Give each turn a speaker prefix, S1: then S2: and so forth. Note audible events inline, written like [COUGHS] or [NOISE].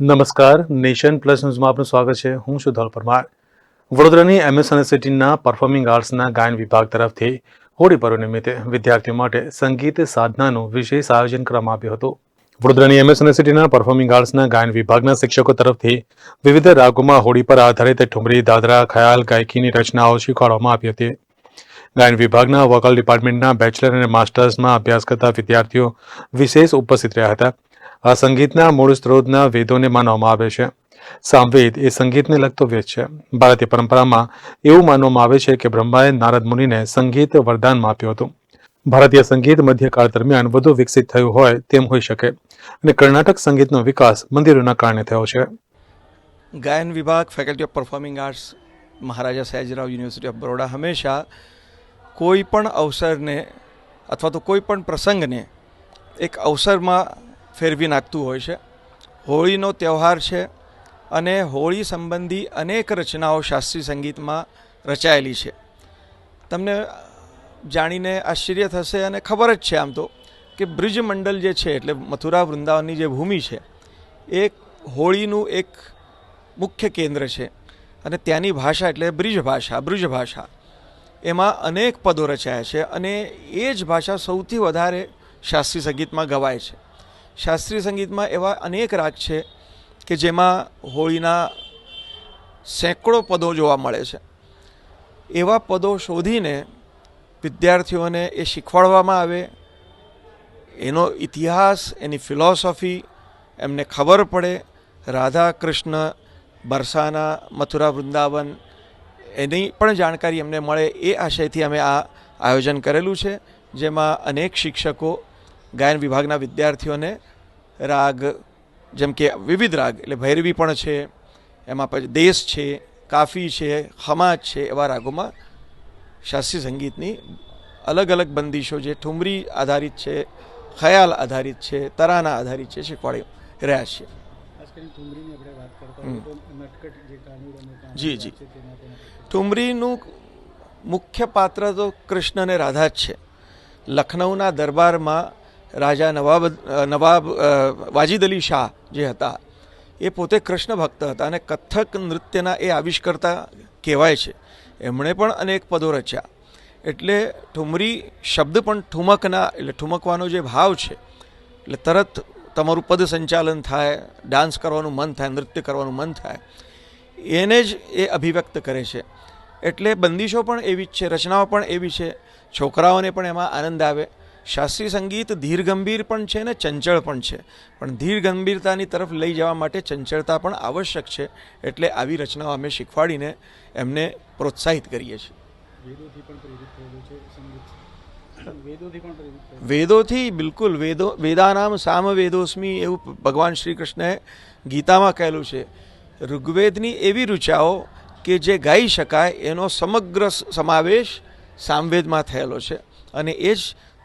S1: નમસ્કાર. Nation plus ન્યૂઝમાં આપનું સ્વાગત છે. હું છું ધોલ પરમાર. વડોદરાની એમએસ યુનિવર્સિટીના પરફોર્મિંગ આર્ટ્સના ગાયન વિભાગ તરફથી હોળી પર્વ નિમિત્તે વિદ્યાર્થીઓ માટે સંગીત સાધનાનું વિશેષ આયોજન કરવામાં આવ્યું હતું. વડોદરાની એમએસ યુનિવર્સિટીના પરફોર્મિંગ આર્ટ્સના ગાયન વિભાગના શિક્ષકો તરફથી વિવિધ રાગોમાં હોળી પર આધારિત ઠુમરી, દાદરા, ખ્યાલ, ગાયકીની રચનાઓ શીખવાડવામાં આવી હતી. ગાયન વિભાગના વોકલ ડિપાર્ટમેન્ટના બેચલર અને માસ્ટર્સમાં અભ્યાસ કરતા વિદ્યાર્થીઓ વિશેષ ઉપસ્થિત રહ્યા હતા. આ સંગીતના મૂળ સ્ત્રોતના વેદોને માનવામાં આવે છે. સામવેદ એ સંગીતને લગતો વેદ છે. ભારતીય પરંપરામાં એવું માનવામાં આવે છે કે બ્રહ્માએ નારદ મુનિને સંગીત વરદાનમાં આપ્યું હતું. ભારતીય સંગીત મધ્યકાળ દરમિયાન વધુ વિકસિત થયું હોય તેમ હોઈ શકે અને કર્ણાટક સંગીતનો વિકાસ મંદિરોના કારણે થયો છે.
S2: ગાયન વિભાગ faculty of performing arts Maharaja Sayajirao university of Baroda હંમેશા કોઈ પણ અવસરને અથવા તો કોઈ પણ પ્રસંગને એક અવસરમાં ફેરવી નાખતું હોય છે. હોળીનો તહેવાર છે અને હોળી સંબંધી અનેક રચનાઓ શાસ્ત્રીય સંગીતમાં રચાયેલી છે. તમને જાણીને આશ્ચર્ય થશે અને ખબર જ છે આમ તો કે બ્રિજ મંડળ જે છે એટલે મથુરા વૃંદાવનની જે ભૂમિ છે એ હોળીનું એક મુખ્ય કેન્દ્ર છે અને ત્યાંની ભાષા એટલે બ્રિજ ભાષા બ્રિજ ભાષા. એમાં અનેક પદો રચાયા છે અને એ જ ભાષા સૌથી વધારે શાસ્ત્રીય સંગીતમાં ગવાય છે. શાસ્ત્રીય સંગીતમાં એવા અનેક રાગ છે કે જેમાં હોળીના સેંકડો પદો જોવા મળે છે. એવા પદો શોધીને વિદ્યાર્થીઓને એ શીખવાડવામાં આવે. એનો ઇતિહાસ, એની ફિલોસોફી એમને ખબર પડે. રાધા કૃષ્ણ બરસાના, મથુરા વૃંદાવન એની પણ જાણકારી એમને મળે એ આશયથી અમે આ આયોજન કરેલું છે, જેમાં અનેક શિક્ષકો ગાયન વિભાગના વિદ્યાર્થીઓને રાગ જેમ કે વિવિધ રાગ એટલે ભૈરવી પણ છે એમાં પછી દેશ છે કાફી છે હમાજ છે એવા રાગોમાં શાસ્ત્રીય સંગીતની અલગ અલગ બંદીશો જે ઠુમરી આધારિત છે ખયાલ આધારિત છે તરાના આધારિત છે શીખવાડી રહ્યા
S3: નટખટ જે
S2: જી.
S3: છે
S2: ઠુમરીનું મુખ્ય પાત્ર તો કૃષ્ણ અને રાધા જ છે. લખનૌના દરબારમાં રાજા નવાબ નવાબ વાજિદ અલી શાહ જે હતા, એ પોતે કૃષ્ણ ભક્ત હતા અને કથક નૃત્યના એ આવિષ્કર્તા કહેવાય છે. એમણે પણ અનેક પદો રચ્યા. એટલે ઠુમરી શબ્દ પણ ઠુમકના, એટલે ઠુમકવાનો જે ભાવ છે, એટલે તરત તમારું પદ સંચાલન થાય, ડાન્સ કરવાનું મન થાય, નૃત્ય કરવાનું મન થાય, એને જ એ અભિવ્યક્ત કરે છે. એટલે બંદીશો પણ એવી જ છે, રચનાઓ પણ એવી છે, છોકરાઓને પણ એમાં આનંદ આવે શાસ્ત્રીય સંગીત ધીર ગંભીર પણ છે ને ચંચળ પણ છે. પણ ધીર ગંભીરતાની તરફ લઈ જવા માટે ચંચળતા પણ આવશ્યક છે એટલે આવી રચનાઓ અમે શીખવાડીને એમને પ્રોત્સાહિત કરીએ છીએ.
S3: વેદોથી પણ પ્રેરિત થયેલું છે સંગીત. [COUGHS] વેદોથી પણ પ્રેરિત થયેલું
S2: વેદોથી બિલકુલ વેદો વેદાનામ સામ વેદોસ્મી એવું ભગવાન શ્રી કૃષ્ણએ ગીતામાં કહેલું છે. ઋગ્વેદની એવી ઋચાઓ કે જે ગાઈ શકાય એનો સમગ્ર સમાવેશ સામવેદમાં થયેલો છે. અને એ જ